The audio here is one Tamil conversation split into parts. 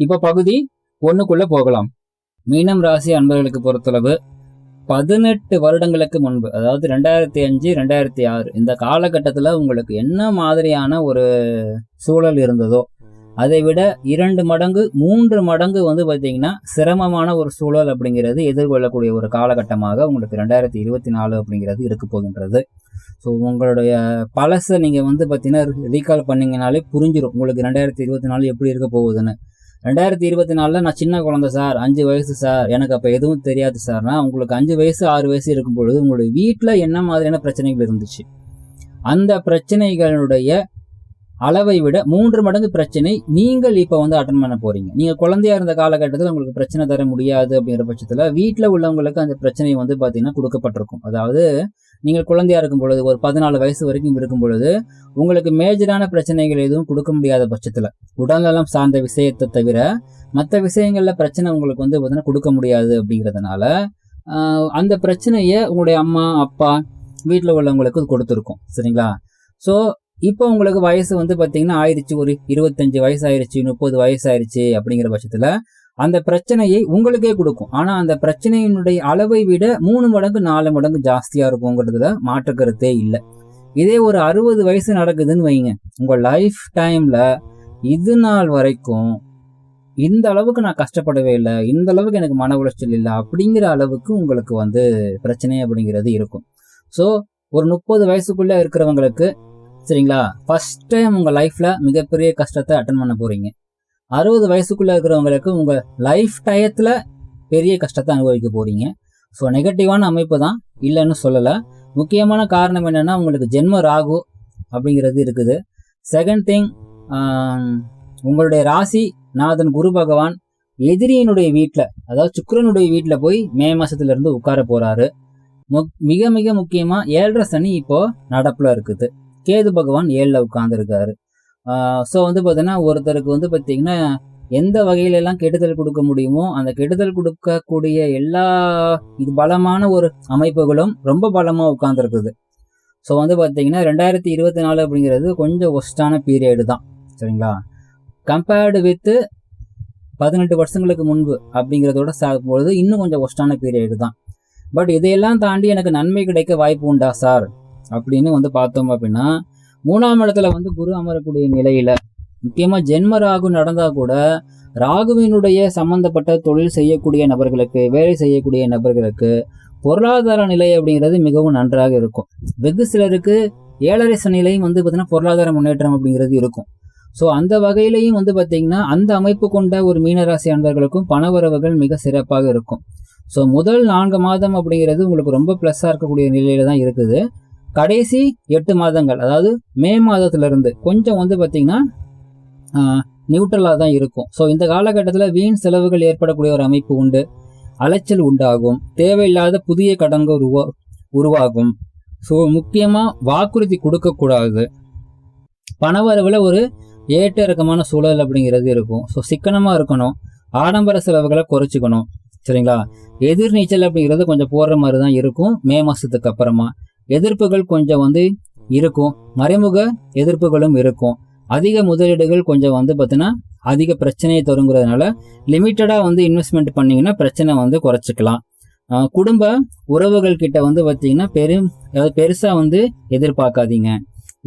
இப்ப பகுதி ஒண்ணுக்குள்ள போகலாம். மீனம் ராசி அன்பர்களுக்கு பொறுத்தளவு பதினெட்டு வருடங்களுக்கு முன்பு அதாவது ரெண்டாயிரத்தி அஞ்சு ரெண்டாயிரத்தி ஆறு இந்த காலகட்டத்தில் உங்களுக்கு என்ன மாதிரியான ஒரு சூழல் இருந்ததோ அதை விட இரண்டு மடங்கு மூன்று மடங்கு வந்து பார்த்தீங்கன்னா சிரமமான ஒரு சூழல் அப்படிங்கிறது எதிர்கொள்ளக்கூடிய ஒரு காலகட்டமாக உங்களுக்கு ரெண்டாயிரத்தி இருபத்தி நாலு அப்படிங்கிறது இருக்க போகின்றது. ஸோ உங்களுடைய பழசை நீங்கள் வந்து பார்த்தீங்கன்னா ரீகால் பண்ணீங்கனாலே புரிஞ்சிடும் உங்களுக்கு ரெண்டாயிரத்தி இருபத்தி நாலு எப்படி இருக்க போகுதுன்னு. ரெண்டாயிரத்தி இருபத்தி நாலில் நான் சின்ன குழந்தை சார் அஞ்சு வயசு சார். எனக்கு அப்போ எதுவும் தெரியாது சார்னா உங்களுக்கு அஞ்சு வயசு ஆறு வயசு இருக்கும் பொழுது உங்களுடைய வீட்டில் என்ன மாதிரியான பிரச்சனைகள் இருந்துச்சு? அந்த பிரச்சனைகளுடைய அளவை விட மூன்று மடங்கு பிரச்சனை நீங்கள் இப்போ வந்து அட்டன் பண்ண போறீங்க. நீங்கள் குழந்தையா இருந்த காலகட்டத்தில் உங்களுக்கு பிரச்சனை தர முடியாது அப்படிங்கிற பட்சத்தில் வீட்டில் உள்ளவங்களுக்கு அந்த பிரச்சனை வந்து பார்த்தீங்கன்னா கொடுக்கப்பட்டிருக்கும். அதாவது நீங்கள் குழந்தையா இருக்கும் பொழுது ஒரு பதினாலு வயசு வரைக்கும் இருக்கும் பொழுது உங்களுக்கு மேஜரான பிரச்சனைகள் எதுவும் கொடுக்க முடியாத பட்சத்தில் உடல்நலம் சார்ந்த விஷயத்தை தவிர மற்ற விஷயங்களில் பிரச்சனை உங்களுக்கு வந்து பார்த்தீங்கன்னா கொடுக்க முடியாது அப்படிங்கிறதுனால அந்த பிரச்சனையை உங்களுடைய அம்மா அப்பா வீட்டில் உள்ளவங்களுக்கு கொடுத்துருக்கோம். சரிங்களா? ஸோ இப்போ உங்களுக்கு வயசு வந்து பார்த்தீங்கன்னா ஆயிடுச்சு ஒரு இருபத்தஞ்சு வயசு ஆயிடுச்சு முப்பது வயசு ஆயிடுச்சு அப்படிங்கிற பட்சத்தில் அந்த பிரச்சனையை உங்களுக்கே கொடுக்கும். ஆனால் அந்த பிரச்சனையினுடைய அளவை விட மூணு மடங்கு நாலு மடங்கு ஜாஸ்தியாக இருக்குங்கிறதுல மாற்று கருத்தே இல்லை. இதே ஒரு அறுபது வயசு நடக்குதுன்னு வைங்க. உங்கள் லைஃப் டைமில் இது நாள் வரைக்கும் இந்த அளவுக்கு நான் கஷ்டப்படவே இல்லை இந்த அளவுக்கு எனக்கு மன உளைச்சல் இல்லை அப்படிங்கிற அளவுக்கு உங்களுக்கு வந்து பிரச்சனை அப்படிங்கிறது இருக்கும். ஸோ ஒரு முப்பது வயசுக்குள்ளே இருக்கிறவங்களுக்கு சரிங்களா? ஃபர்ஸ்ட் டைம் உங்கள் லைஃப்பில் மிகப்பெரிய கஷ்டத்தை அட்டன் பண்ண போகிறீங்க அறுபது வயசுக்குள்ளே இருக்கிறவங்களுக்கு உங்கள் லைஃப் டயத்தில் பெரிய கஷ்டத்தை அனுபவிக்க போகிறீங்க ஸோ நெகட்டிவான அமைப்பு தான். இல்லைன்னு சொல்லலை. முக்கியமான காரணம் என்னென்னா உங்களுக்கு ஜென்ம ராகு அப்படிங்கிறது இருக்குது. செகண்ட் திங் உங்களுடைய ராசி நாதன் குரு பகவான் எதிரியினுடைய வீட்டில் அதாவது சுக்கரனுடைய வீட்டில் போய் மே மாதத்துலேருந்து உட்கார போகிறாரு மிக மிக முக்கியமாக ஏழரை சனி இப்போது நடப்பில் இருக்குது. கேது பகவான் ஏழில் உட்கார்ந்துருக்காரு. ஸோ வந்து பார்த்தீங்கன்னா ஒருத்தருக்கு வந்து பார்த்தீங்கன்னா எந்த வகையிலெல்லாம் கெடுதல் கொடுக்க முடியுமோ அந்த கெடுதல் கொடுக்கக்கூடிய எல்லா இது பலமான ஒரு அமைப்புகளும் ரொம்ப பலமாக உட்காந்துருக்குது ஸோ வந்து பார்த்தீங்கன்னா ரெண்டாயிரத்தி இருபத்தி நாலு அப்படிங்கிறது கொஞ்சம் ஒஸ்டான பீரியடு தான். சரிங்களா? கம்பேர்டு வித்து பதினெட்டு வருஷங்களுக்கு முன்பு அப்படிங்கிறதோட பொழுது இன்னும் கொஞ்சம் ஒஸ்டான பீரியடு தான். பட் இதையெல்லாம் தாண்டி எனக்கு நன்மை கிடைக்க வாய்ப்பு உண்டா சார் அப்படின்னு வந்து பார்த்தோம் அப்படின்னா மூணாம் இடத்துல வந்து குரு அமரக்கூடிய நிலையில முக்கியமா ஜென்ம ராகு நடந்தா கூட ராகுவினுடைய சம்பந்தப்பட்ட தொழில் செய்யக்கூடிய நபர்களுக்கு வேலை செய்யக்கூடிய நபர்களுக்கு பொருளாதார நிலை அப்படிங்கிறது மிகவும் நன்றாக இருக்கும். வெகு சிலருக்கு ஏழரை சனிலையும் வந்து பார்த்தீங்கன்னா பொருளாதார முன்னேற்றம் அப்படிங்கிறது இருக்கும். ஸோ அந்த வகையிலையும் வந்து பார்த்தீங்கன்னா அந்த அமைப்பு கொண்ட ஒரு மீனராசி அன்பர்களுக்கும் பணவரவுகள் மிக சிறப்பாக இருக்கும். ஸோ முதல் நான்கு மாதம் அப்படிங்கிறது உங்களுக்கு ரொம்ப ப்ளஸ்ஸாக இருக்கக்கூடிய நிலையில தான் இருக்குது. கடைசி எட்டு மாதங்கள் அதாவது மே மாதத்திலிருந்து கொஞ்சம் வந்து பார்த்திங்கன்னா நியூட்ரலாக தான் இருக்கும். ஸோ இந்த காலகட்டத்தில் வீண் செலவுகள் ஏற்படக்கூடிய ஒரு அமைப்பு உண்டு. அலைச்சல் உண்டாகும். தேவையில்லாத புதிய கடன்கள் உருவா உருவாகும். ஸோ முக்கியமாக வாக்குறுதி கொடுக்கக்கூடாது. பணவரவில் ஒரு ஏற்ற இறக்கமான சூழல் அப்படிங்கிறது இருக்கும். ஸோ சிக்கனமாக இருக்கணும். ஆடம்பர செலவுகளை குறைச்சிக்கணும். சரிங்களா? எதிர்நீச்சல் அப்படிங்கிறது கொஞ்சம் போடுற மாதிரி தான் இருக்கும். மே மாதத்துக்கு அப்புறமா. எதிர்ப்புகள் கொஞ்சம் வந்து இருக்கும். மறைமுக எதிர்ப்புகளும் இருக்கும். அதிக முதலீடுகள் கொஞ்சம் வந்து பார்த்தீங்கன்னா அதிக பிரச்சனையை தருங்கிறதுனால லிமிட்டடாக வந்து இன்வெஸ்ட்மெண்ட் பண்ணிங்கன்னா பிரச்சனை வந்து குறைச்சிக்கலாம். குடும்ப உறவுகள் கிட்ட வந்து பார்த்தீங்கன்னா பெரும் பெருசாக வந்து எதிர்பார்க்காதீங்க.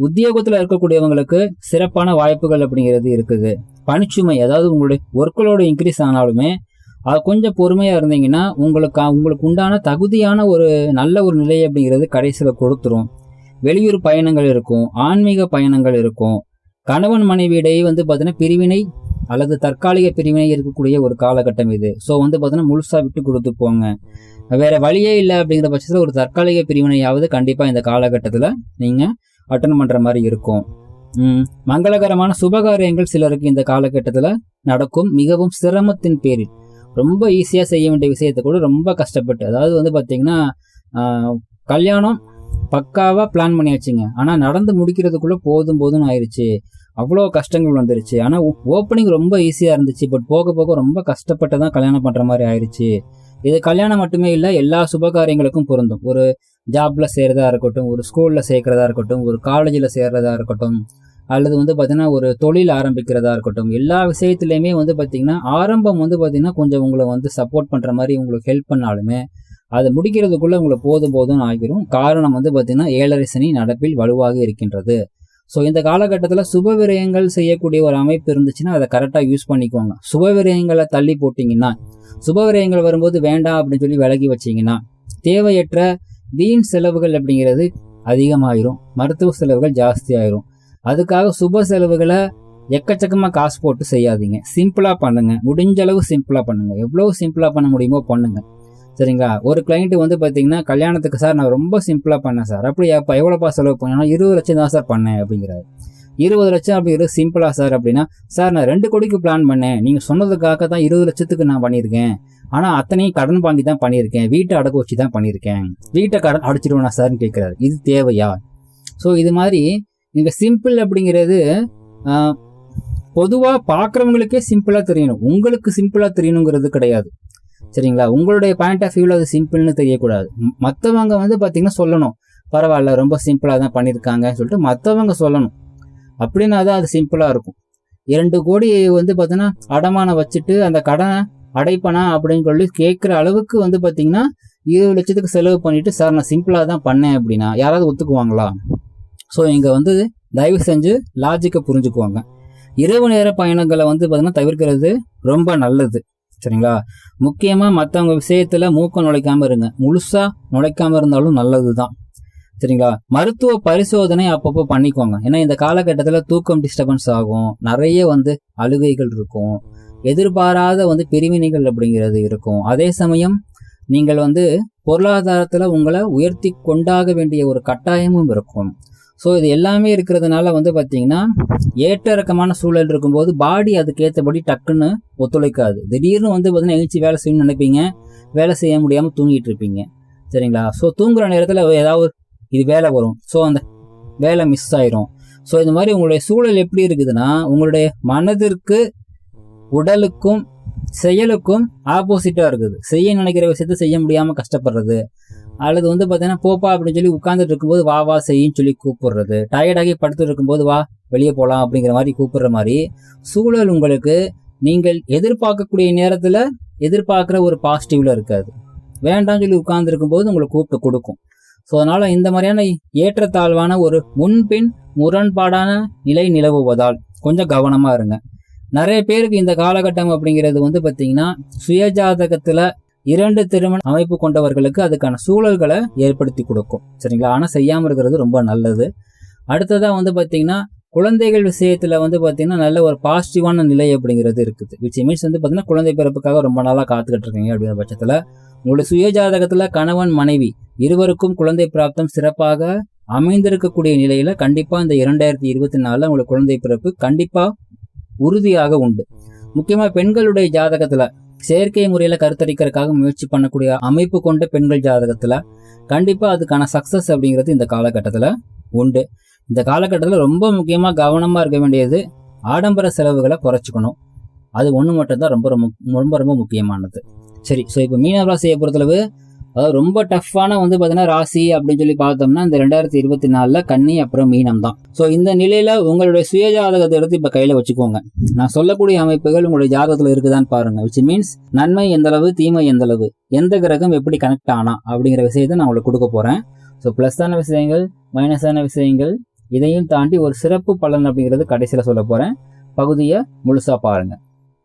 உத்தியோகத்தில் இருக்கக்கூடியவங்களுக்கு சிறப்பான வாய்ப்புகள் அப்படிங்கிறது இருக்குது. பணிச்சுமை அதாவது உங்களுடைய ஒர்க்லோடு இன்க்ரீஸ் ஆனாலுமே அது கொஞ்சம் பொறுமையாக இருந்தீங்கன்னா உங்களுக்கு உங்களுக்கு உண்டான தகுதியான ஒரு நல்ல ஒரு நிலை அப்படிங்கிறது கடைசியில் கொடுத்துரும். வெளியூர் பயணங்கள் இருக்கும் ஆன்மீக பயணங்கள் இருக்கும். கணவன் மனைவியிடையே வந்து பார்த்தீங்கன்னா பிரிவினை அல்லது தற்காலிக பிரிவினை இருக்கக்கூடிய ஒரு காலகட்டம் இது. ஸோ வந்து பார்த்தீங்கன்னா முழுசாக விட்டு கொடுத்து போங்க. வேறு வழியே இல்லை அப்படிங்கிற பட்சத்தில் ஒரு தற்காலிக பிரிவினையாவது கண்டிப்பாக இந்த காலகட்டத்தில் நீங்கள் அட்டன் பண்ணுற மாதிரி இருக்கும். மங்களகரமான சுபகாரியங்கள் சிலருக்கு இந்த காலகட்டத்தில் நடக்கும். மிகவும் சிரமத்தின் பேரில். ரொம்ப ஈஸியாக செய்ய வேண்டிய விஷயத்தை கூட ரொம்ப கஷ்டப்பட்டு அதாவது வந்து பார்த்தீங்கன்னா கல்யாணம் பக்காவாக பிளான் பண்ணி வச்சுங்க. ஆனால் நடந்து முடிக்கிறதுக்குள்ளே போதும் போதும்னு ஆயிடுச்சு அவ்வளோ கஷ்டங்கள் வந்துருச்சு. ஆனால் ஓப்பனிங் ரொம்ப ஈஸியாக இருந்துச்சு. பட் போக போக ரொம்ப கஷ்டப்பட்டு தான் கல்யாணம் பண்ணுற மாதிரி ஆயிடுச்சு இது கல்யாணம் மட்டுமே இல்லை எல்லா சுபகாரியங்களுக்கும் பொருந்தும். ஒரு ஜாப்பில் சேர்றதா இருக்கட்டும் ஒரு ஸ்கூலில் சேர்க்கறதா இருக்கட்டும் ஒரு காலேஜில் சேர்றதா இருக்கட்டும் அல்லது வந்து பார்த்தீங்கன்னா ஒரு தொழில் ஆரம்பிக்கிறதா இருக்கட்டும் எல்லா விஷயத்துலையுமே வந்து பார்த்தீங்கன்னா ஆரம்பம் வந்து பார்த்தீங்கன்னா கொஞ்சம் உங்களை வந்து சப்போர்ட் பண்ணுற மாதிரி உங்களுக்கு ஹெல்ப் பண்ணாலுமே அதை முடிக்கிறதுக்குள்ளே உங்களுக்கு போதும் போதும்னு ஆகிரும். காரணம் வந்து பார்த்தீங்கன்னா ஏழரை சனி நடப்பில் வலுவாக இருக்கின்றது. ஸோ இந்த காலகட்டத்தில் சுப விரயங்கள் செய்யக்கூடிய ஒரு அமைப்பு இருந்துச்சுன்னா அதை கரெக்டாக யூஸ் பண்ணிக்கோங்க சுப விரயங்களை தள்ளி போட்டிங்கன்னா சுப விரயங்கள் வரும்போது வேண்டாம் அப்படின்னு சொல்லி விலகி வச்சிங்கன்னா தேவையற்ற வீண் செலவுகள் அப்படிங்கிறது அதிகமாயிரும். மருத்துவ செலவுகள் ஜாஸ்தி ஆயிரும் அதுக்காக சுப செலவுகளை எக்கச்சக்கமாக காசு போட்டு செய்யாதீங்க. சிம்பிளாக பண்ணுங்கள் முடிஞ்ச அளவு சிம்பிளாக பண்ணுங்கள் எவ்வளோ சிம்பிளாக பண்ண முடியுமோ பண்ணுங்கள் சரிங்களா? ஒரு கிளைண்ட்டு வந்து பார்த்தீங்கன்னா கல்யாணத்துக்கு சார் நான் ரொம்ப சிம்பிளாக பண்ணேன் சார் அப்படி அப்போ எவ்வளோப்பா செலவு பண்ணேன்னா இருபது லட்சம் தான் சார் பண்ணேன் அப்படிங்கிறாரு. இருபது லட்சம் அப்படிங்கிறது சிம்பிளாக சார் அப்படின்னா சார் நான் ரெண்டு கோடிக்கு பிளான் பண்ணேன். நீங்கள் சொன்னதுக்காக தான் இருபது லட்சத்துக்கு நான் பண்ணியிருக்கேன். ஆனால் அத்தனையும் கடன் வாங்கி தான் பண்ணியிருக்கேன். வீட்டை அடக்க வச்சு தான் பண்ணியிருக்கேன். வீட்டை கடன் அடிச்சிடுவேனா சார்னு கேட்குறாரு இது தேவையா? ஸோ இது மாதிரி நீங்கள் சிம்பிள் அப்படிங்கிறது பொதுவாக பார்க்குறவங்களுக்கே சிம்பிளாக தெரியணும். உங்களுக்கு சிம்பிளாக தெரியணுங்கிறது கிடையாது. சரிங்களா? உங்களுடைய பாயிண்ட் ஆஃப் வியூவில் அது சிம்பிள்னு தெரியக்கூடாது. மற்றவங்க வந்து பார்த்தீங்கன்னா சொல்லணும். பரவாயில்ல ரொம்ப சிம்பிளாக தான் பண்ணியிருக்காங்கன்னு சொல்லிட்டு மற்றவங்க சொல்லணும். அப்படின்னா தான் அது சிம்பிளாக இருக்கும். இரண்டு கோடி வந்து பார்த்தீங்கன்னா அடமானம் வச்சுட்டு அந்த கடனை அடைப்பனா அப்படின்னு சொல்லி கேட்குற அளவுக்கு வந்து பார்த்தீங்கன்னா இருபது லட்சத்துக்கு செலவு பண்ணிவிட்டு சார் நான் சிம்பிளாக தான் பண்ணேன் அப்படின்னா யாராவது ஒத்துக்குவாங்களா? ஸோ இங்கே வந்து தயவு செஞ்சு லாஜிக்கை புரிஞ்சுக்குவாங்க. இரவு நேர பயணங்களை வந்து பார்த்தீங்கன்னா தவிர்க்கிறது ரொம்ப நல்லது. சரிங்களா? முக்கியமாக மற்றவங்க விஷயத்தில் மூக்கம் நுழைக்காமல் இருங்க. முழுசாக நுழைக்காமல் இருந்தாலும் நல்லது தான் சரிங்களா? மருத்துவ பரிசோதனை அப்பப்போ பண்ணிக்கோங்க. ஏன்னா இந்த காலகட்டத்தில் தூக்கம் டிஸ்டர்பன்ஸ் ஆகும். நிறைய வந்து அழுகைகள் இருக்கும். எதிர்பாராத வந்து பிரிவினைகள் அப்படிங்கிறது இருக்கும். அதே சமயம் நீங்கள் வந்து பொருளாதாரத்தில் உங்களை உயர்த்தி கொண்டாக வேண்டிய ஒரு கட்டாயமும் இருக்கும். ஸோ இது எல்லாமே இருக்கிறதுனால வந்து பார்த்தீங்கன்னா ஏற்ற இறக்கமான சூழல் இருக்கும்போது பாடி அதுக்கேற்றபடி டக்குன்னு ஒத்துழைக்காது. திடீர்னு வந்து பார்த்தீங்கன்னா எழுச்சி வேலை செய்யணும்னு நினைப்பீங்க. வேலை செய்ய முடியாமல் தூங்கிட்டு இருப்பீங்க. சரிங்களா? ஸோ தூங்குற நேரத்தில் ஏதாவது இது வேலை வரும். ஸோ அந்த வேலை மிஸ் ஆயிரும். ஸோ இந்த மாதிரி உங்களுடைய சூழல் எப்படி இருக்குதுன்னா உங்களுடைய மனதிற்கு உடலுக்கும் செயலுக்கும் ஆப்போசிட்டாக இருக்குது. செய்ய நினைக்கிற விஷயத்த செய்ய முடியாமல் கஷ்டப்படுறது. அல்லது வந்து பார்த்தீங்கன்னா போப்பா அப்படின்னு சொல்லி உட்காந்துட்டு இருக்கும்போது வா வா செய்யின்னு சொல்லி கூப்பிடுறது. டயர்டாகி படுத்துட்டு இருக்கும்போது வா வெளியே போகலாம் அப்படிங்கிற மாதிரி கூப்பிடுற மாதிரி சூழல் உங்களுக்கு நீங்கள் எதிர்பார்க்கக்கூடிய நேரத்தில் எதிர்பார்க்குற ஒரு பாசிட்டிவில் இருக்காது. வேண்டாம்னு சொல்லி உட்கார்ந்துருக்கும் போது உங்களை கூப்பிட்டு கொடுக்கும். ஸோ அதனால் இந்த மாதிரியான ஏற்றத்தாழ்வான ஒரு முன்பின் முரண்பாடான நிலை நிலவுவதால் கொஞ்சம் கவனமாக இருங்க. நிறைய பேருக்கு இந்த காலகட்டம் அப்படிங்கிறது வந்து பார்த்தீங்கன்னா சுயஜாதகத்தில் இரண்டு திருமண அமைப்பு கொண்டவர்களுக்கு அதுக்கான சூழல்களை ஏற்படுத்தி கொடுக்கும். சரிங்களா? ஆனால் செய்யாமல் இருக்கிறது ரொம்ப நல்லது. அடுத்ததாக வந்து பார்த்தீங்கன்னா குழந்தைகள் விஷயத்தில் வந்து பார்த்தீங்கன்னா நல்ல ஒரு பாசிட்டிவான நிலை அப்படிங்கிறது இருக்குது. விச் மீன்ஸ் வந்து பார்த்தீங்கன்னா குழந்தை பிறப்புக்காக ரொம்ப நாளாக காத்துக்கிட்டு இருக்கீங்க அப்படிங்கிற பட்சத்தில் உங்களுடைய சுயஜாதகத்தில் கணவன் மனைவி இருவருக்கும் குழந்தை பிராப்தம் சிறப்பாக அமைந்திருக்கக்கூடிய நிலையில் கண்டிப்பாக இந்த இரண்டாயிரத்தி இருபத்தி நாலில் உங்களுக்கு குழந்தை பிறப்பு கண்டிப்பாக உறுதியாக உண்டு. முக்கியமாக பெண்களுடைய ஜாதகத்தில் செயற்கை முறையில கருத்தரிக்கிறதுக்காக முயற்சி பண்ணக்கூடிய அமைப்பு கொண்ட பெண்கள் ஜாதகத்துல கண்டிப்பா அதுக்கான சக்சஸ் அப்படிங்கிறது இந்த காலகட்டத்துல உண்டு. இந்த காலகட்டத்தில் ரொம்ப முக்கியமாக கவனமாக இருக்க வேண்டியது ஆடம்பர செலவுகளை குறைச்சிக்கணும். அது ஒன்று மட்டும்தான் ரொம்ப ரொம்ப ரொம்ப ரொம்ப முக்கியமானது. சரி ஸோ இப்போ மீனராசியை பொறுத்தளவு அதாவது ரொம்ப டஃப்பான வந்து பார்த்தீங்கன்னா ராசி அப்படின்னு சொல்லி பார்த்தோம்னா இந்த ரெண்டாயிரத்தி இருபத்தி நாலில் கன்னி அப்புறம் மீனம் தான் ஸோ இந்த நிலையில் உங்களுடைய சுயஜாதகத்தை எடுத்து இப்போ கையில் வச்சுக்கோங்க. நான் சொல்லக்கூடிய அமைப்புகள் உங்களுடைய ஜாதகத்தில் இருக்குதான்னு பாருங்க. விச் மீன்ஸ் நன்மை எந்தளவு தீமை எந்தளவு எந்த கிரகம் எப்படி கனெக்ட் ஆனா அப்படிங்கிற விஷயத்தை நான் உங்களுக்கு கொடுக்க போகிறேன் ஸோ ப்ளஸ்ஸான விஷயங்கள் மைனஸான விஷயங்கள் இதையும் தாண்டி ஒரு சிறப்பு பலன் அப்படிங்கிறது கடைசியில் சொல்ல போகிறேன் பகுதியை முழுசாக பாருங்கள்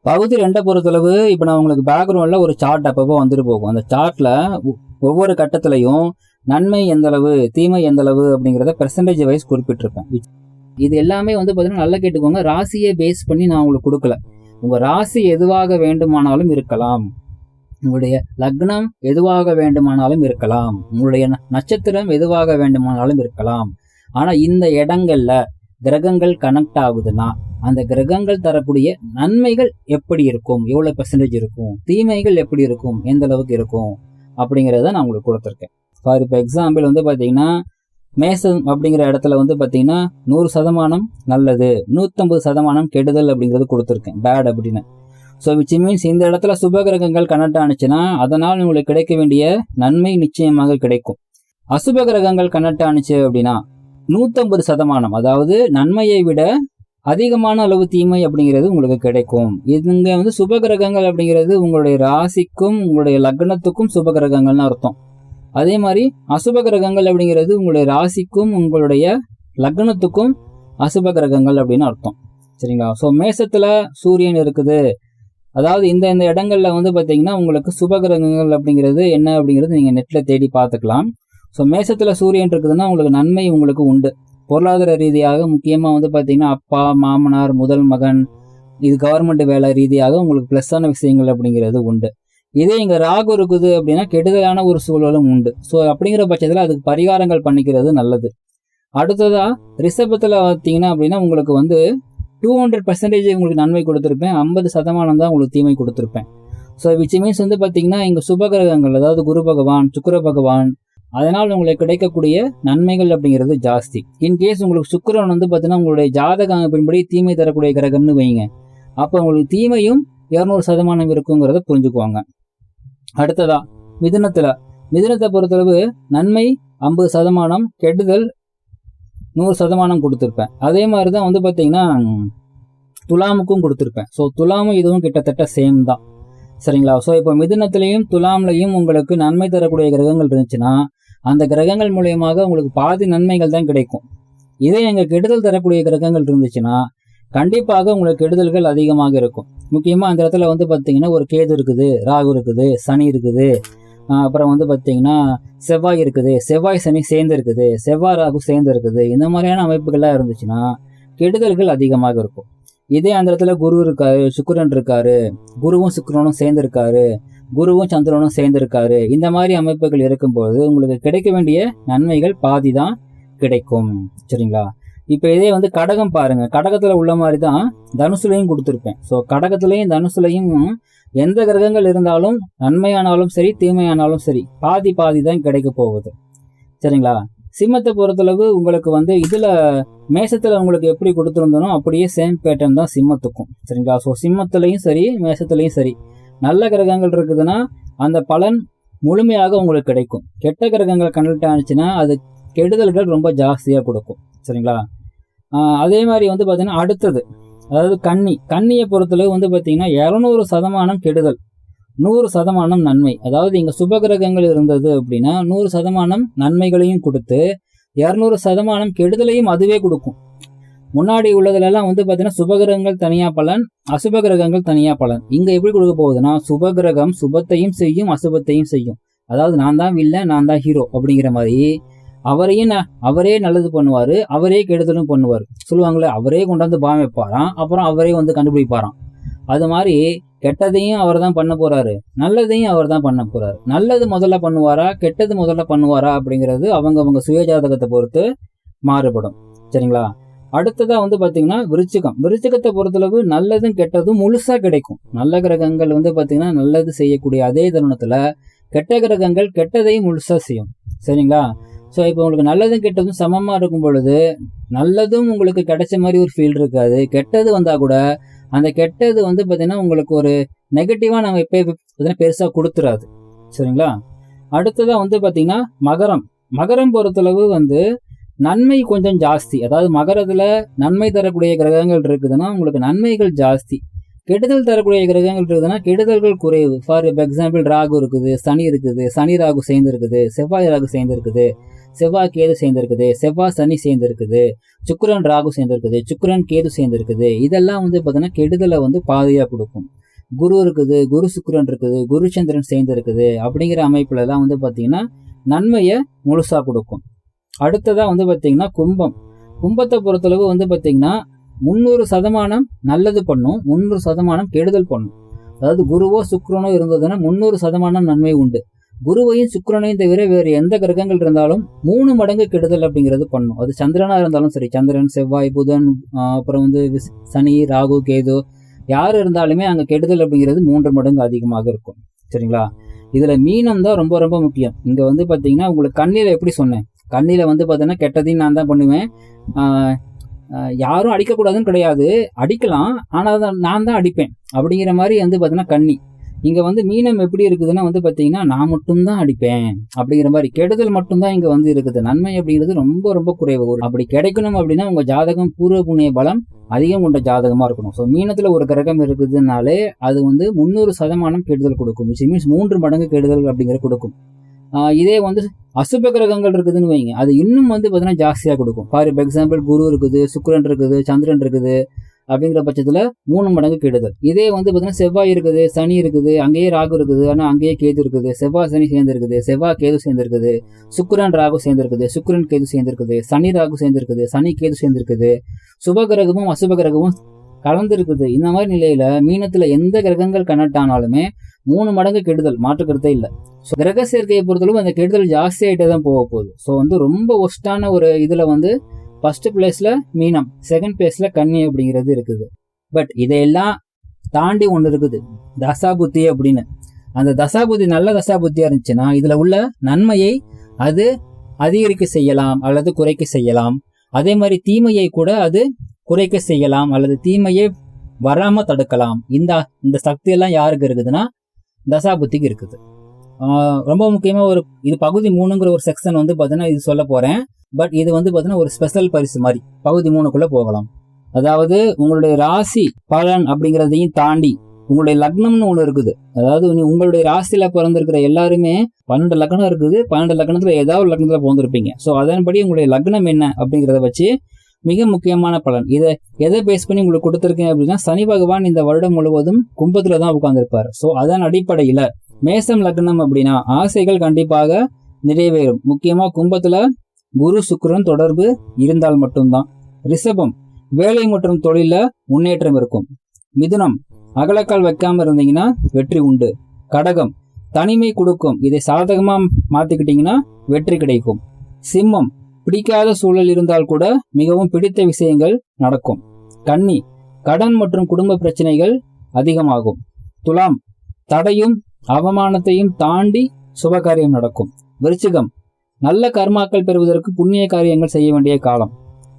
பகுதி ரெண்டை பொறுத்தளவு இப்போ நான் உங்களுக்கு பேக்ரவுண்டில் ஒரு சார்ட் அப்பப்போ வந்துட்டு போகும். அந்த சார்ட்டில் ஒவ்வொரு கட்டத்திலையும் நன்மை எந்தளவு தீமை எந்தளவு அப்படிங்கிறத பெர்சன்டேஜ் வைஸ் குறிப்பிட்டிருப்பேன். இது எல்லாமே வந்து பார்த்தீங்கன்னா நல்லா கேட்டுக்கோங்க. ராசியை பேஸ் பண்ணி நான் உங்களுக்கு கொடுக்கல. உங்கள் ராசி எதுவாக வேண்டுமானாலும் இருக்கலாம். உங்களுடைய லக்னம் எதுவாக வேண்டுமானாலும் இருக்கலாம். உங்களுடைய நட்சத்திரம் எதுவாக வேண்டுமானாலும் இருக்கலாம். ஆனால் இந்த இடங்களில் கிரகங்கள் கனெக்ட் ஆகுதுன்னா அந்த கிரகங்கள் தரக்கூடிய நன்மைகள் எப்படி இருக்கும்? எவ்வளோ பெர்சன்டேஜ் இருக்கும்? தீமைகள் எப்படி இருக்கும்? எந்த அளவுக்கு இருக்கும்? அப்படிங்கிறத நான் உங்களுக்கு கொடுத்துருக்கேன். ஃபார் இப்போ எக்ஸாம்பிள் வந்து பார்த்தீங்கன்னா மேசம் அப்படிங்கிற இடத்துல வந்து பார்த்தீங்கன்னா நூறு சதமானம் நல்லது நூற்றம்பது சதமானம் கெடுதல் அப்படிங்கிறது கொடுத்துருக்கேன். பேட் அப்படின்னு. ஸோ விச் மீன்ஸ் இந்த இடத்துல சுப கிரகங்கள் கனெக்ட் ஆனிச்சுன்னா அதனால் உங்களுக்கு கிடைக்க வேண்டிய நன்மை நிச்சயமாக கிடைக்கும். அசுப கிரகங்கள் கனெக்ட் ஆனிச்சு அப்படின்னா நூற்றம்பது சதமானம் அதாவது நன்மையை விட அதிகமான அளவு தீமை அப்படிங்கிறது உங்களுக்கு கிடைக்கும். இதுங்க வந்து சுபகிரகங்கள் அப்படிங்கிறது உங்களுடைய ராசிக்கும் உங்களுடைய லக்னத்துக்கும் சுபகிரகங்கள்னு அர்த்தம். அதே மாதிரி அசுப கிரகங்கள் அப்படிங்கிறது உங்களுடைய ராசிக்கும் உங்களுடைய லக்னத்துக்கும் அசுப கிரகங்கள் அப்படின்னு அர்த்தம். சரிங்களா? ஸோ மேசத்தில் சூரியன் இருக்குது. அதாவது இந்த இந்த இடங்களில் வந்து பார்த்தீங்கன்னா உங்களுக்கு சுபகிரகங்கள் அப்படிங்கிறது என்ன அப்படிங்கிறது நீங்கள் நெட்டில் தேடி பார்த்துக்கலாம். ஸோ மேசத்தில் சூரியன் இருக்குதுன்னா உங்களுக்கு நன்மை உங்களுக்கு உண்டு. பொருளாதார ரீதியாக முக்கியமாக வந்து பார்த்தீங்கன்னா அப்பா மாமனார் முதல் மகன் இது கவர்மெண்ட் வேலை ரீதியாக உங்களுக்கு ப்ளஸ்ஸான விஷயங்கள் அப்படிங்கிறது உண்டு. இதே இங்கே ராகு இருக்குது அப்படின்னா கெடுதலான ஒரு சூழலும் உண்டு. ஸோ அப்படிங்கிற பட்சத்தில் அதுக்கு பரிகாரங்கள் பண்ணிக்கிறது நல்லது. அடுத்ததாக ரிஷபத்தில் பார்த்தீங்கன்னா அப்படின்னா உங்களுக்கு வந்து டூ ஹண்ட்ரட் பர்சன்டேஜ் உங்களுக்கு நன்மை கொடுத்துருப்பேன். ஐம்பது சதமானம் தான் உங்களுக்கு தீமை கொடுத்துருப்பேன். ஸோ விச் மீன்ஸ் வந்து பார்த்தீங்கன்னா இங்கே சுபகிரகங்கள் அதாவது குரு பகவான் சுக்கர பகவான் அதனால் உங்களுக்கு கிடைக்கக்கூடிய நன்மைகள் அப்படிங்கிறது ஜாஸ்தி. இன்கேஸ் உங்களுக்கு சுக்கரன் வந்து பார்த்தீங்கன்னா உங்களுடைய ஜாதக அமைப்பின்படி தீமை தரக்கூடிய கிரகம்னு வைங்க. அப்போ உங்களுக்கு தீமையும் இரநூறு சதமானம் இருக்குங்கிறத புரிஞ்சுக்குவாங்க. அடுத்ததா மிதுனத்தில். மிதுனத்தை பொறுத்தளவு நன்மை ஐம்பது சதமானம் கெடுதல் நூறு சதமானம் கொடுத்துருப்பேன். அதே மாதிரி தான் வந்து பார்த்தீங்கன்னா துலாமுக்கும் கொடுத்துருப்பேன். ஸோ துலாமும் இதுவும் கிட்டத்தட்ட சேம் தான். சரிங்களா? ஸோ இப்போ மிதுனத்திலையும் துலாம்லையும் உங்களுக்கு நன்மை தரக்கூடிய கிரகங்கள் இருந்துச்சுன்னா அந்த கிரகங்கள் மூலியமாக உங்களுக்கு பாதி நன்மைகள் தான் கிடைக்கும். இதே எங்கள் கெடுதல் தரக்கூடிய கிரகங்கள் இருந்துச்சுன்னா கண்டிப்பாக உங்களுக்கு கெடுதல்கள் அதிகமாக இருக்கும். முக்கியமாக அந்த இடத்துல வந்து பார்த்தீங்கன்னா ஒரு கேது இருக்குது ராகு இருக்குது சனி இருக்குது. அப்புறம் வந்து பார்த்தீங்கன்னா செவ்வாய் இருக்குது. செவ்வாய் சனி சேர்ந்து இருக்குது. செவ்வாய் ராகு சேர்ந்து இருக்குது. இந்த மாதிரியான அமைப்புகள்லாம் இருந்துச்சுன்னா கெடுதல்கள் அதிகமாக இருக்கும். இதே அந்த இடத்துல குரு இருக்காரு சுக்கரன் இருக்காரு. குருவும் சுக்கரனும் சேர்ந்து இருக்காரு. குருவும் சந்திரனும் சேர்ந்திருக்காரு. இந்த மாதிரி அமைப்புகள் இருக்கும்போது உங்களுக்கு கிடைக்க வேண்டிய நன்மைகள் பாதி தான் கிடைக்கும். சரிங்களா? இப்போ இதே வந்து கடகம் பாருங்க. கடகத்தில் உள்ள மாதிரி தான் தனுசுலையும் கொடுத்துருப்பேன். ஸோ கடகத்துலையும் தனுசுலையும் எந்த கிரகங்கள் இருந்தாலும் நன்மையானாலும் சரி தீமையானாலும் சரி பாதி பாதி தான் கிடைக்க போகுது. சரிங்களா? சிம்மத்தை பொறுத்தளவு உங்களுக்கு வந்து இதில் மேசத்தில் உங்களுக்கு எப்படி கொடுத்துருந்தனோ அப்படியே சேம் பேட்டர்ன் தான் சிம்மத்துக்கும். சரிங்களா? ஸோ சிம்மத்துலேயும் சரி மேசத்துலேயும் சரி. நல்ல கிரகங்கள் இருக்குதுன்னா அந்த பலன் முழுமையாக உங்களுக்கு கிடைக்கும். கெட்ட கிரகங்கள் கனெக்ட் ஆனிச்சுன்னா அது கெடுதல்கள் ரொம்ப ஜாஸ்தியாக கொடுக்கும். சரிங்களா? அதே மாதிரி வந்து பார்த்தீங்கன்னா அடுத்தது அதாவது கன்னி. கன்னியை பொறுத்தளவு வந்து பார்த்தீங்கன்னா இரநூறு சதமானம் கெடுதல் நூறு சதமானம் நன்மை. அதாவது இங்கே சுபகிரகங்கள் இருந்தது அப்படின்னா நூறு சதமானம் நன்மைகளையும் கொடுத்து இரநூறு சதமானம் கெடுதலையும் அதுவே கொடுக்கும். முன்னாடி உள்ளதுலலாம் வந்து பார்த்தீங்கன்னா சுபகிரகங்கள் தனியா பலன் அசுப கிரகங்கள் தனியா பலன். இங்க எப்படி கொடுக்க போகுதுன்னா சுபகிரகம் சுபத்தையும் செய்யும் அசுபத்தையும் செய்யும். அதாவது நான் தான் வில்ல நான் தான் ஹீரோ அப்படிங்கிற மாதிரி அவரையும் ந- அவரே நல்லது பண்ணுவாரு அவரே கெடுதலும் பண்ணுவார். சொல்லுவாங்களே அவரே கொண்டாந்து பாம் வைப்பாராம் அப்புறம் அவரே வந்து கண்டுபிடிப்பாராம். அது மாதிரி கெட்டதையும் அவர் தான் பண்ண போறாரு நல்லதையும் அவர் தான் பண்ண போறாரு. நல்லது முதல்ல பண்ணுவாரா கெட்டது முதல்ல பண்ணுவாரா அப்படிங்கிறது அவங்க அவங்க சுயஜாதகத்தை பொறுத்து மாறுபடும். சரிங்களா? அடுத்ததா வந்து பாத்தீங்கன்னா விருச்சிகம். விருச்சிகத்தை பொறுத்தளவு நல்லதும் கெட்டதும் முழுசா கிடைக்கும். நல்ல கிரகங்கள் வந்து பாத்தீங்கன்னா நல்லது செய்யக்கூடிய அதே தருணத்துல கெட்ட கிரகங்கள் கெட்டதையும் முழுசா செய்யும். சரிங்களா? ஸோ இப்போ உங்களுக்கு நல்லதும் கெட்டதும் சமமாக இருக்கும் பொழுது நல்லதும் உங்களுக்கு கிடைச்ச மாதிரி ஒரு ஃபீல் இருக்காது. கெட்டது வந்தால் கூட அந்த கெட்டது வந்து பார்த்திங்கன்னா உங்களுக்கு ஒரு நெகட்டிவாக நம்ம எப்போ பார்த்தீங்கன்னா பெருசாக கொடுத்துறாது சரிங்களா? அடுத்ததாக வந்து பார்த்திங்கன்னா மகரம். மகரம் பொறுத்தளவு வந்து நன்மை கொஞ்சம் ஜாஸ்தி. அதாவது மகரத்தில் நன்மை தரக்கூடிய கிரகங்கள் இருக்குதுன்னா உங்களுக்கு நன்மைகள் ஜாஸ்தி. கெடுதல் தரக்கூடிய கிரகங்கள் இருக்குதுன்னா கெடுதல்கள் குறைவு. ஃபார் எக்ஸாம்பிள் ராகு இருக்குது சனி இருக்குது சனி ராகு சேர்ந்துருக்குது செவ்வாய் ராகு சேர்ந்துருக்குது செவ்வாய் கேது சேர்ந்துருக்குது செவ்வாய் சனி சேர்ந்துருக்குது சுக்கரன் ராகு சேர்ந்துருக்குது சுக்கரன் கேது சேர்ந்துருக்குது. இதெல்லாம் வந்து பார்த்தீங்கன்னா கெடுதலை வந்து பாதையாக கொடுக்கும். குரு இருக்குது குரு சுக்கரன் இருக்குது குரு சந்திரன் சேர்ந்துருக்குது. அப்படிங்கிற அமைப்புலலாம் வந்து பார்த்தீங்கன்னா நன்மையை முழுசாக கொடுக்கும். அடுத்ததாக வந்து பார்த்தீங்கன்னா கும்பம். கும்பத்தை பொறுத்தளவு வந்து பார்த்தீங்கன்னா முந்நூறு சதமானம் நல்லது பண்ணும் முந்நூறு சதமானம் கெடுதல் பண்ணும். அதாவது குருவோ சுக்ரனோ இருந்ததுன்னா முந்நூறு சதமானம் நன்மை உண்டு. குருவையும் சுக்கிரனையும் தவிர வேறு எந்த கிரகங்கள் இருந்தாலும் மூணு மடங்கு கெடுதல் அப்படிங்கிறது பண்ணும். அது சந்திரனா இருந்தாலும் சரி சந்திரன் செவ்வாய் புதன் அப்புறம் வந்து சனி ராகு கேது யார் இருந்தாலுமே அங்கே கெடுதல் அப்படிங்கிறது மூன்று மடங்கு அதிகமாக இருக்கும். சரிங்களா? இதில் மீனம் தான் ரொம்ப ரொம்ப முக்கியம். இங்கே வந்து பார்த்தீங்கன்னா உங்களுக்கு கண்ணில எப்படி சொன்னேன். கண்ணியில் வந்து பார்த்தீங்கன்னா கெட்டதையும் நான் தான் பண்ணுவேன். யாரும் அடிக்கக்கூடாதுன்னு கிடையாது. அடிக்கலாம். ஆனால் தான் நான் தான் அடிப்பேன். அப்படிங்கிற மாதிரி வந்து பார்த்தீங்கன்னா கண்ணி. இங்கே வந்து மீனம் எப்படி இருக்குதுன்னா வந்து பார்த்தீங்கன்னா நான் மட்டும்தான் அடிப்பேன். அப்படிங்கிற மாதிரி கெடுதல் மட்டும்தான் இங்கே வந்து இருக்குது. நன்மை அப்படிங்கிறது ரொம்ப ரொம்ப குறைவு. ஒரு- அப்படி கிடைக்கணும் அப்படின்னா உங்கள் ஜாதகம் பூர்வ புண்ணிய பலம் அதிகம் கொண்ட ஜாதகமாக இருக்கணும். ஸோ மீனத்தில் ஒரு கிரகம் இருக்குதுனாலே அது வந்து முந்நூறு சதமானம் கெடுதல் கொடுக்கும். which மீன்ஸ் மூன்று மடங்கு கெடுதல் அப்படிங்கிறது கொடுக்கும். இதே வந்து அசுப கிரகங்கள் இருக்குதுன்னு வைங்க. அது இன்னும் வந்து பார்த்தீங்கன்னா ஜாஸ்தியாக கொடுக்கும். ஃபார் எக்ஸாம்பிள் குரு இருக்குது சுக்கரன் இருக்குது சந்திரன் இருக்குது அப்படிங்கிற பட்சத்தில் மூணு மடங்கு கெடுதல். இதே வந்து பார்த்தீங்கன்னா செவ்வாய் இருக்குது சனி இருக்குது அங்கேயே ராகு இருக்குது ஆனால் அங்கேயே கேது இருக்குது. செவ்வாய் சனி சேர்ந்துருக்குது செவ்வாய் கேது சேர்ந்துருக்குது சுக்கரன் ராகு சேர்ந்து இருக்குது கேது சேர்ந்துருக்குது சனி ராகு சேர்ந்து இருக்குது சனி கேது சேர்ந்துருக்குது. சுப கிரகமும் அசுப கிரகமும் கலந்துருக்குது. இந்த மாதிரி நிலையில மீனத்துல எந்த கிரகங்கள் கனெக்ட் ஆனாலுமே மூணு மடங்கு கெடுதல் மாற்று கருத்தே இல்லை. ஸோ கிரக சேர்க்கையை பொறுத்தளவு அந்த கெடுதல் ஜாஸ்தி ஆகிட்டே தான் போக போகுது. ஸோ வந்து ரொம்ப ஒஸ்டான ஒரு இதில் வந்து ஃபர்ஸ்ட் பிளேஸில் மீனம் செகண்ட் பிளேஸில் கன்னி அப்படிங்கிறது இருக்குது. பட் இதையெல்லாம் தாண்டி ஒன்று இருக்குது. தசாபுத்தி அப்படின்னு. அந்த தசாபுத்தி நல்ல தசாபுத்தியாக இருந்துச்சுன்னா இதில் உள்ள நன்மையை அது அதிகரிக்க செய்யலாம் அல்லது குறைக்க செய்யலாம். அதே மாதிரி தீமையை கூட அது குறைக்க செய்யலாம் அல்லது தீமையை வராம தடுக்கலாம். இந்த இந்த சக்தி எல்லாம் யாருக்கு இருக்குதுன்னா தசாபுத்திக்கு இருக்குது. ரொம்ப முக்கியமாக ஒரு இது பகுதி மூணுங்கிற ஒரு செக்ஷன் வந்து பார்த்தீங்கன்னா இது சொல்ல போகிறேன் பட் இது வந்து பார்த்தீங்கன்னா ஒரு ஸ்பெஷல் பரிசு மாதிரி. பகுதி மூணுக்குள்ளே போகலாம். அதாவது உங்களுடைய ராசி பலன் அப்படிங்கிறதையும் தாண்டி உங்களுடைய லக்னம்னு ஒன்று இருக்குது. அதாவது நீ- உங்களுடைய ராசியில பிறந்திருக்கிற எல்லாருமே பன்னெண்டு லக்னம் இருக்குது. பன்னெண்டு லக்னத்துல ஏதாவது ஒரு லக்னத்துல பிறந்திருப்பீங்க. ஸோ அதன்படி உங்களுடைய லக்னம் என்ன அப்படிங்கிறத வச்சு மிக முக்கியமான பலன். இதை எதை பேஸ் பண்ணி உங்களுக்கு கொடுத்துருக்கேன் அப்படின்னா சனி பகவான் இந்த வருடம் முழுவதும் கும்பத்துல தான் உட்காந்துருப்பார் ஸோ அதன் அடிப்படையில மேசம் லக்னம் அப்படின்னா ஆசைகள் கண்டிப்பாக நிறைவேறும். முக்கியமா கும்பத்துல குரு சுக்கரன் தொடர்பு இருந்தால் மட்டும்தான். ரிஷபம் வேலை மற்றும் தொழில முன்னேற்றம் இருக்கும். மிதுனம் அகலக்கால் வைக்காம இருந்தீங்கன்னா வெற்றி உண்டு. கடகம் தனிமை கொடுக்கும். இதை சாதகமா மாத்திக்கிட்டீங்கன்னா வெற்றி கிடைக்கும். சிம்மம் பிடிக்காத சூழல் இருந்தால் கூட மிகவும் பிடித்த விஷயங்கள் நடக்கும். கன்னி கடன் மற்றும் குடும்ப பிரச்சனைகள் அதிகமாகும். துலாம் தடையும் அவமானத்தையும் தாண்டி சுபகாரியம் நடக்கும். விருச்சிகம் நல்ல கர்மாக்கள் பெறுவதற்கு புண்ணிய காரியங்கள் செய்ய வேண்டிய காலம்.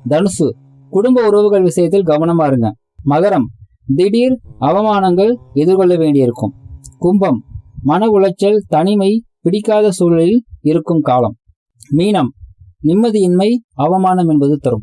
தனுசு குடும்ப உறவுகள் விஷயத்தில் கவனமா இருங்க. மகரம் திடீர் அவமானங்கள் எதிர்கொள்ள வேண்டியிருக்கும். கும்பம் மன உளைச்சல் தனிமை பிடிக்காத சூழலில் இருக்கும் காலம். மீனம் நிம்மதியின்மை அவமானம் என்பது தரும்.